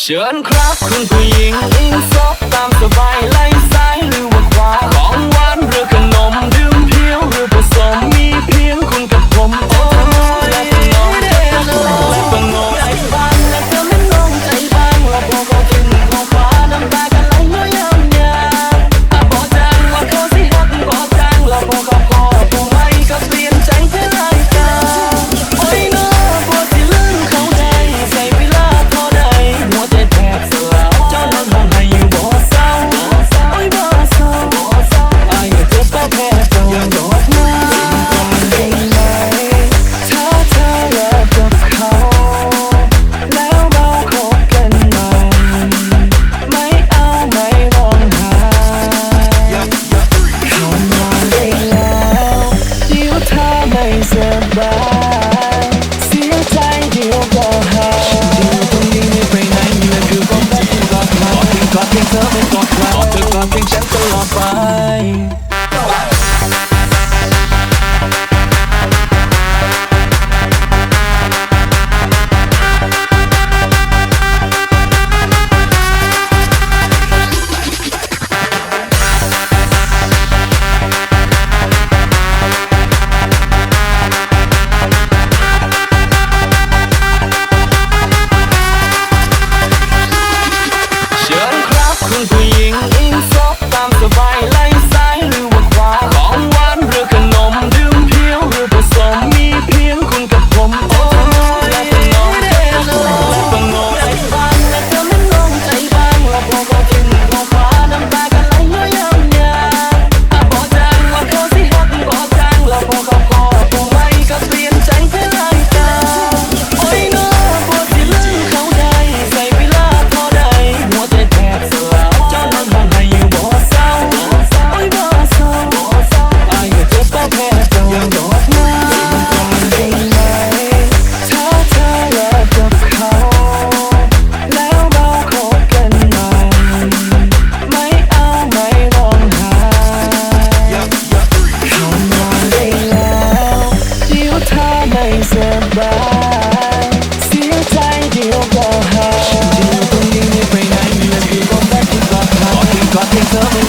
เชิญครับคุณผู้หญิงอิงซบตามสบายไล่ซ้ายหรือว่าขวา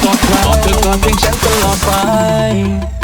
กดไลค์กดกอดเพียงฉันตลอไป